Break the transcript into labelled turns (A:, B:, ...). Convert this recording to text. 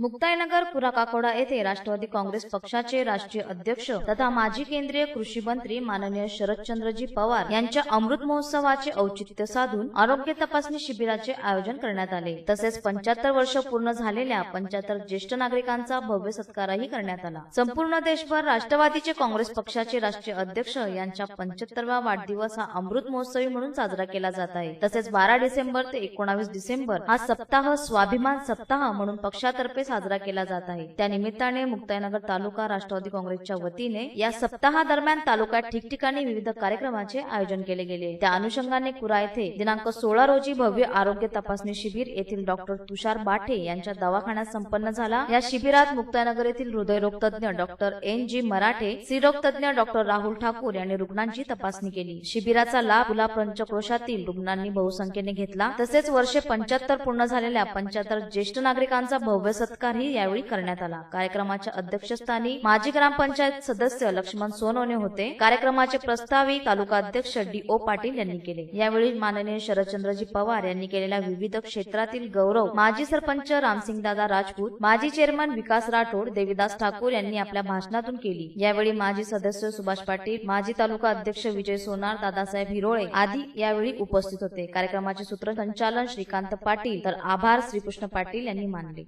A: मुक्ताईनगर पुराकाकोडा येथे राष्ट्रवादी काँग्रेस पक्षाचे राष्ट्रीय अध्यक्ष तथा माजी केंद्रीय कृषी मंत्री माननीय शरदचंद्रजी पवार यांच्या अमृत महोत्सवाचे औचित्य साधून आरोग्य तपासणी शिबिराचे आयोजन करण्यात आले. तसेच पंच्याहत्तर वर्ष पूर्ण झालेल्या पंच्याहत्तर ज्येष्ठ नागरिकांचा भव्य सत्कारही करण्यात आला. संपूर्ण देशभर राष्ट्रवादीचे काँग्रेस पक्षाचे राष्ट्रीय अध्यक्ष यांच्या पंच्याहत्तरवा वाढदिवस हा अमृत महोत्सवी म्हणून साजरा केला जात आहे. तसेच बारा डिसेंबर ते एकोणावीस डिसेंबर हा सप्ताह स्वाभिमान सप्ताह म्हणून पक्षातर्फे साजरा केला जात आहे. त्या निमित्ताने मुक्ताईनगर तालुका राष्ट्रवादी काँग्रेसच्या वतीने या सप्ताहादरम्यान तालुक्यात ठिकठिकाणी विविध कार्यक्रमाचे आयोजन केले गेले. त्या अनुषंगाने कुरा येथे दिनांक सोळा रोजी भव्य आरोग्य तपासणी शिबिर येथील डॉक्टर तुषार बाठे यांच्या दवाखान्यात संपन्न झाला. या शिबिरात मुक्ताईनगर येथील हृदयरोग तज्ज्ञ डॉक्टर एन जी मराठे स्त्रीरोग तज्ज्ञ डॉक्टर राहुल ठाकूर यांनी रुग्णांची तपासणी केली. शिबिराचा लाभ खुला पंचक्रोशातील रुग्णांनी बहुसंख्येने घेतला. तसेच वर्षे पंच्याहत्तर पूर्ण झालेल्या पंच्याहत्तर ज्येष्ठ नागरिकांचा भव्य सत्कार सत्कारही यावेळी करण्यात आला. कार्यक्रमाच्या अध्यक्षस्थानी माजी ग्रामपंचायत सदस्य लक्ष्मण सोनवणे होते. कार्यक्रमाचे प्रस्तावी तालुका अध्यक्ष डी ओ पाटील यांनी केले. यावेळी माननीय शरदचंद्रजी पवार यांनी केलेल्या विविध क्षेत्रातील गौरव माजी सरपंच रामसिंगदादा राजपूत माजी चेअरमन विकास राठोड देविदास ठाकूर यांनी आपल्या भाषणातून केली. यावेळी माजी सदस्य सुभाष पाटील माजी तालुका अध्यक्ष विजय सोनार दादासाहेब हिरोळे आदी यावेळी उपस्थित होते. कार्यक्रमाचे सूत्रसंचालन श्रीकांत पाटील तर आभार श्रीकृष्ण पाटील यांनी मानले.